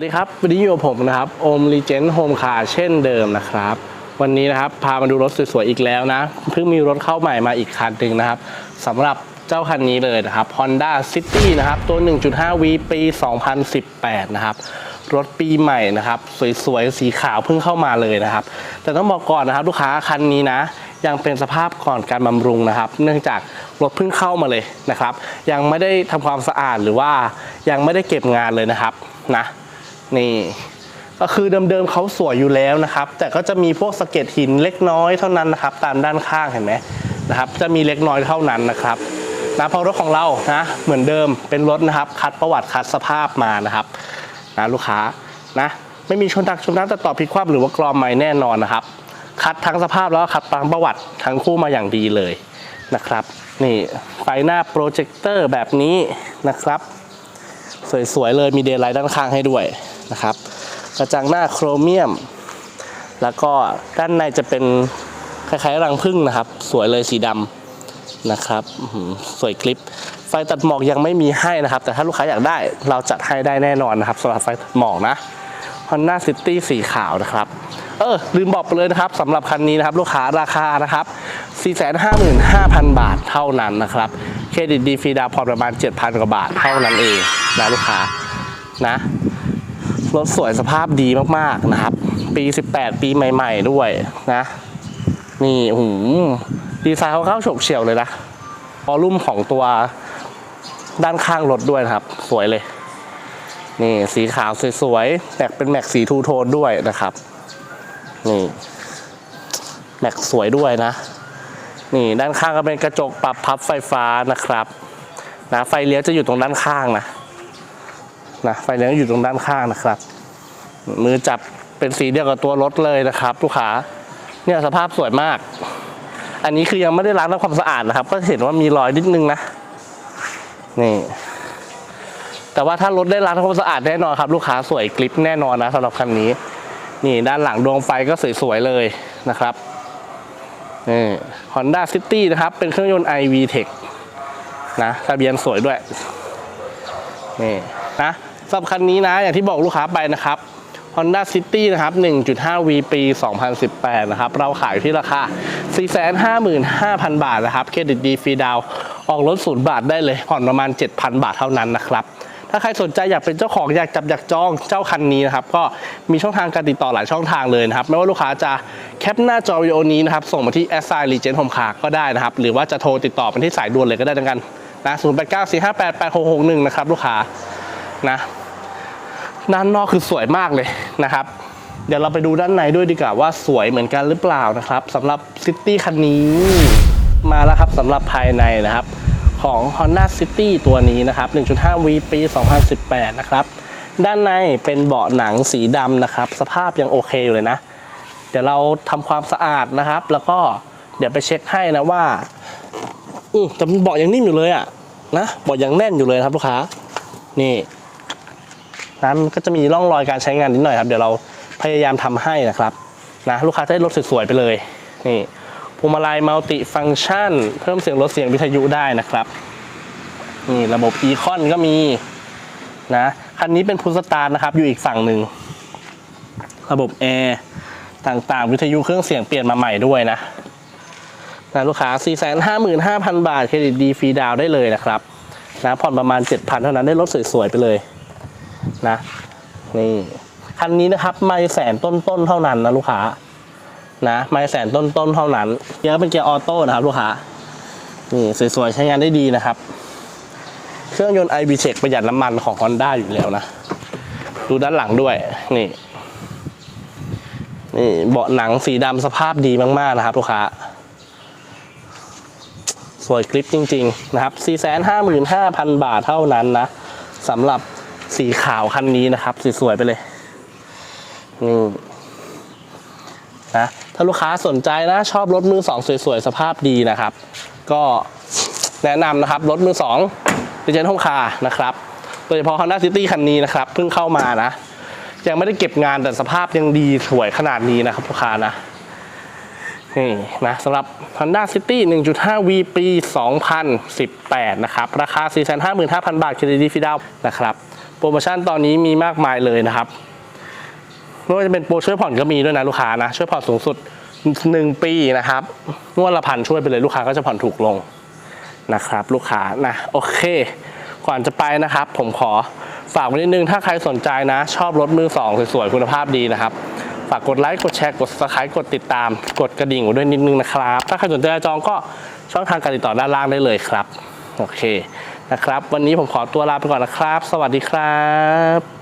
สวัสดีครับวันนี้อยู่กับผมนะครับโอมรีเจนโฮมคาเช่นเดิมนะครับ วันนี้นะครับพามาดูรถสวยๆอีกแล้วนะเพิ่งมีรถเข้าใหม่มาอีกคันหนึ่งนะครับสำหรับเจ้าคันนี้เลยนะครับ Honda City นะครับ ตัว 1.5V ปี 2018 นะครับ รถปีใหม่นะครับ สวยๆ สีขาวเพิ่งเข้ามาเลยนะครับ แต่ต้องบอกก่อนนะครับ ลูกค้าคันนี้นะยังเป็นสภาพก่อนการบำรุงนะครับ เนื่องจากรถเพิ่งเข้ามาเลยนะครับ ยังไม่ได้ทำความสะอาดหรือว่ายังไม่ได้เก็บงานเลยนะครับนะ นี่ก็คือเดิมๆเขาสวยอยู่แล้วนะครับ แต่ก็จะมีพวกสะเก็ดหินเล็กน้อยเท่านั้นนะครับ ตามด้านข้างเห็นไหมนะครับ จะมีเล็กน้อยเท่านั้นนะครับนะเพราะรถของเรานะเหมือนเดิมเป็นรถนะครับ คัดประวัติคัดสภาพมานะครับนะลูกค้านะไม่มีชนดักชนน้ำแต่ต่อพลิกคว่ำหรือว่ากรอมไม่แน่นอนนะครับ คัดทั้งสภาพแล้วคัดทั้งประวัติทั้งคู่มาอย่างดีเลยนะครับ นี่ไฟหน้าโปรเจคเตอร์แบบนี้นะครับ สวยๆเลยมีเดย์ไลท์ด้านข้างให้ด้วย นะครับ กระจังหน้าโครเมียม แล้วก็ด้านในจะเป็นคล้ายๆรังผึ้งนะครับ สวยเลยสีดำนะครับสวยคลิป ไฟตัดหมอกยังไม่มีให้นะครับ แต่ถ้าลูกค้าอยากได้เราจัดให้ได้แน่นอนนะครับสำหรับไฟตัดหมอกนะ Honda City สีขาวนะครับเออลืมบอกไปเลยนะครับสำหรับคันนี้นะครับลูกค้าราคานะครับ 455,000 บาทเท่านั้นนะครับเครดิตดีฟรีดาวผ่อนประมาณ 7,000 กว่าบาทเท่านั้นเองนะลูกค้านะ รถสวยสภาพดีมากๆนะครับ ปี 18 ปีใหม่ ๆ ด้วยนะ นี่โอ้โหูดีไซน์เขาเข้าฉบเฉี่ยวเลยนะวอลลุ่มของตัวด้านข้างรถด้วยนะครับ สวยเลย นี่สีขาวสวยๆแม็กเป็นแม็กสีทูโทนด้วยนะครับ นี่แม็กสวยด้วยนะ นี่ด้านข้างก็เป็นกระจกปรับพับไฟฟ้านะครับนะไฟเลี้ยวจะอยู่ตรงด้านข้างนะ นะไฟเลี้ยวอยู่ตรงด้านข้างนะครับ มือจับเป็นสีเดียวกับตัวรถเลยนะครับ ลูกค้าเนี่ยสภาพสวยมาก อันนี้คือยังไม่ได้ล้างทำความสะอาดนะครับ ก็เห็นว่ามีรอยนิดนึงนะนี่ แต่ว่าถ้ารถได้ล้างทำความสะอาดแน่นอนครับ ลูกค้าสวยกริปแน่นอนนะสำหรับคันนี้ นี่ด้านหลังดวงไฟก็สวยๆเลยนะครับนี่ Honda City นะครับ เป็นเครื่องยนต์ iV Tech นะทะเบียนสวยด้วย นี่นะ สำหรับคันนี้นะ อย่างที่บอกลูกค้าไปนะครับ Honda City นะครับ 1.5V ปี 2018 นะครับ เราขายที่ราคา 455,000 บาทนะครับ เครดิตดีฟรีดาว ออกรถศูนย์บาทได้เลย ผ่อนประมาณ 7,000 บาทเท่านั้นนะครับ ถ้าใครสนใจอยากเป็นเจ้าของอยากจับอยากจองเจ้าคันนี้นะครับ ก็มีช่องทางการติดต่อหลายช่องทางเลยนะครับ ไม่ว่าลูกค้าจะแคปหน้าจอวิดีโอนี้นะครับ ส่งมาที่ s อ r e g e n t Home Car ก็ได้นะครับ หรือว่าจะโทรติดต่อไปที่สายด่วนเลยก็ได้ดังกันนะ 0 8 9 4 5 8 8 6 6 1 นะครับลูกค้านะ ด้านนอกคือสวยมากเลยนะครับ เดี๋ยวเราไปดูด้านในด้วยดีกว่าว่าสวยเหมือนกันหรือเปล่านะครับสำหรับซิตี้คันนี้มาแล้วครับสำหรับภายในนะครับ ของ Honda City ตัวนี้นะครับ 1.5V ปี 2018 นะครับ ด้านในเป็นเบาะหนังสีดำนะครับ สภาพยังโอเคอยู่เลยนะ เดี๋ยวเราทำความสะอาดนะครับ แล้วก็เดี๋ยวไปเช็คให้นะว่าอือแต่เบาะยังนิ่มอยู่เลยอะนะเบาะยังแน่นอยู่เลยครับลูกค้านี่ นะมันก็จะมีร่องรอยการใช้งานนิดหน่อยครับ เดี๋ยวเราพยายามทำให้นะครับนะลูกค้าจะได้รถสวยๆไปเลยนี่พวงมาลัยมัลติฟังชัน เพิ่มเสียงลดเสียงวิทยุได้นะครับนี่ระบบอีคอนก็มีนะคันนี้เป็นพุทสตาร์นะครับอยู่อีกฝั่งหนึ่งระบบแอร์ต่างๆ วิทยุเครื่องเสียงเปลี่ยนมาใหม่ด้วยนะนะลูกค้า 455,000 บาท เครดิตดีฟรีดาวได้เลยนะครับนะผ่อนประมาณ 7,000 เท่านั้นได้รถสวยๆไปเลย นะ นี่คันนี้นะครับไม่แสนต้นๆเท่านั้นนะลูกค้านะไม่แสนต้นๆเท่านั้นเกียร์เป็นเกียร์ออโต้นะครับลูกค้านี่สวยๆใช้งานได้ดีนะครับ เครื่องยนต์ i b c h e c ประหยัดน้ำมันของ Honda อยู่แล้วนะดูด้านหลังด้วยนี่นี่เบาะหนังสีดำสภาพดีมากๆนะครับลูกค้าสวยคลิปจริง ๆ นะครับ 455,000 บาทเท่านั้นนะสำหรับ สีขาวคันนี้นะครับ สวยๆไปเลย นี่นะถ้าลูกค้าสนใจนะ ชอบรถมือสองสวยๆ สภาพดีนะครับ ก็แนะนำนะครับ รถมือสองดิเจนทงคานะครับ โดยเฉพาะ Honda City คันนี้นะครับ เพิ่งเข้ามานะ ยังไม่ได้เก็บงานแต่สภาพยังดีสวยขนาดนี้นะครับลูกค้านะนี่นะสำหรับ Honda City 1.5V ปี 2018 นะครับ ราคา 455,000 บาทเครดิตฟรีดาวนะครับ โปรโมชั่นตอนนี้มีมากมายเลยนะครับไม่ว่าจะเป็นโปรช่วยผ่อนก็มีด้วยนะลูกค้านะ ช่วยผ่อนสูงสุด 1 ปีนะครับงวดละพันช่วยไปเลยลูกค้าก็จะผ่อนถูกลงนะครับ ลูกค้านะโอเคก่อนจะไปนะครับ ผมขอฝากไว้นิดนึงถ้าใครสนใจนะ ชอบรถมือสองสวยๆคุณภาพดีนะครับฝากกดไลค์กดแชร์กด subscribe กดติดตาม กดกระดิ่งไว้ด้วยนิดนึงนะครับ ถ้าใครสนใจจองก็ช่องทางการติดต่อด้านล่างได้เลยครับ โอเค นะครับ วันนี้ผมขอตัวลาไปก่อนนะครับ สวัสดีครับ